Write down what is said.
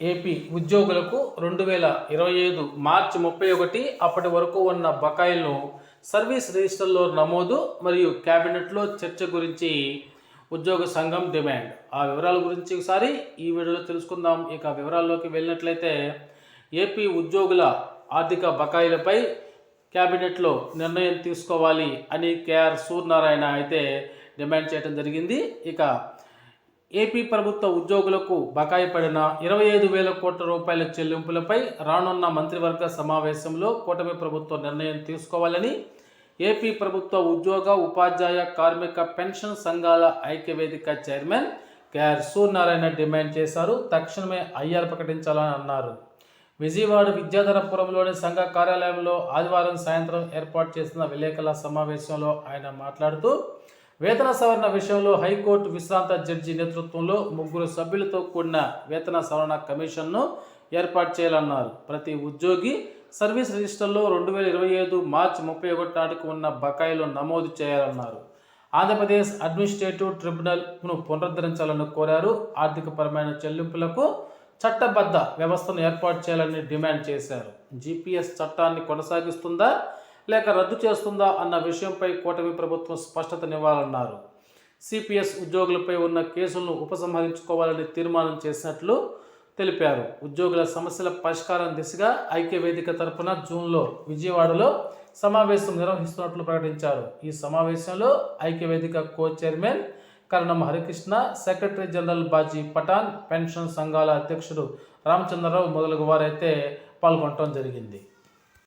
AP ఉద్యోగులకు రెండు వేల ఇరవై ఐదు మార్చి ముప్పై ఒకటి అప్పటి వరకు ఉన్న బకాయిలను సర్వీస్ రిజిస్టర్లో నమోదు మరియు క్యాబినెట్లో చర్చ గురించి ఉద్యోగ సంఘం డిమాండ్. ఆ వివరాల గురించి ఒకసారి ఈ వీడియోలో తెలుసుకుందాం. ఇక వివరాల్లోకి వెళ్ళినట్లయితే ఏపీ ఉద్యోగుల ఆర్థిక బకాయిలపై క్యాబినెట్లో నిర్ణయం తీసుకోవాలి అని కేఆర్ సూర్యనారాయణ అయితే డిమాండ్ చేయడం జరిగింది. ఇక ఏపీ ప్రభుత్వ ఉద్యోగులకు బకాయి పడిన ఇరవై ఐదు వేల కోట్ల రూపాయల చెల్లింపులపై రానున్న మంత్రివర్గ సమావేశంలో కూటమి ప్రభుత్వం నిర్ణయం తీసుకోవాలని ఏపీ ప్రభుత్వ ఉద్యోగ ఉపాధ్యాయ కార్మిక పెన్షన్ సంఘాల ఐక్యవేదిక చైర్మన్ కేఆర్ సూర్యనారాయణ డిమాండ్ చేశారు. తక్షణమే ఐఆర్ ప్రకటించాలని అన్నారు. విజయవాడ విద్యాధరపురంలోని సంఘ కార్యాలయంలో ఆదివారం సాయంత్రం ఏర్పాటు చేసిన విలేకరుల సమావేశంలో ఆయన మాట్లాడుతూ వేతన సవరణ విషయంలో హైకోర్టు విశ్రాంత జడ్జి నేతృత్వంలో ముగ్గురు సభ్యులతో కూడిన వేతన సవరణ కమిషన్ను ఏర్పాటు చేయాలన్నారు. ప్రతి ఉద్యోగి సర్వీస్ రిజిస్టర్లో రెండు వేల ఇరవై ఐదు మార్చి ముప్పై ఒకటి నాటికి ఉన్న బకాయిలు నమోదు చేయాలన్నారు. ఆంధ్రప్రదేశ్ అడ్మినిస్ట్రేటివ్ ట్రిబ్యునల్ను పునరుద్ధరించాలని కోరారు. ఆర్థికపరమైన చెల్లింపులకు చట్టబద్ధ వ్యవస్థను ఏర్పాటు చేయాలని డిమాండ్ చేశారు. జీపీఎస్ చట్టాన్ని కొనసాగిస్తుందా? లేక రద్దు చేస్తుందా అన్న విషయంపై కూటమి ప్రభుత్వం స్పష్టతనివ్వాలన్నారు సిపిఎస్ ఉద్యోగులపై ఉన్న కేసులను ఉపసంహరించుకోవాలని తీర్మానం చేసినట్లు తెలిపారు. ఉద్యోగుల సమస్యల పరిష్కారం దిశగా ఐక్యవేదిక తరపున జూన్లో విజయవాడలో సమావేశం నిర్వహిస్తున్నట్లు ప్రకటించారు. ఈ సమావేశంలో ఐక్యవేదిక co chairman Karanam Harikrishna secretary general Baji Pathan pension సంఘాల అధ్యక్షుడు రామచంద్రరావు మొదలగు వారైతే పాల్గొనడం జరిగింది.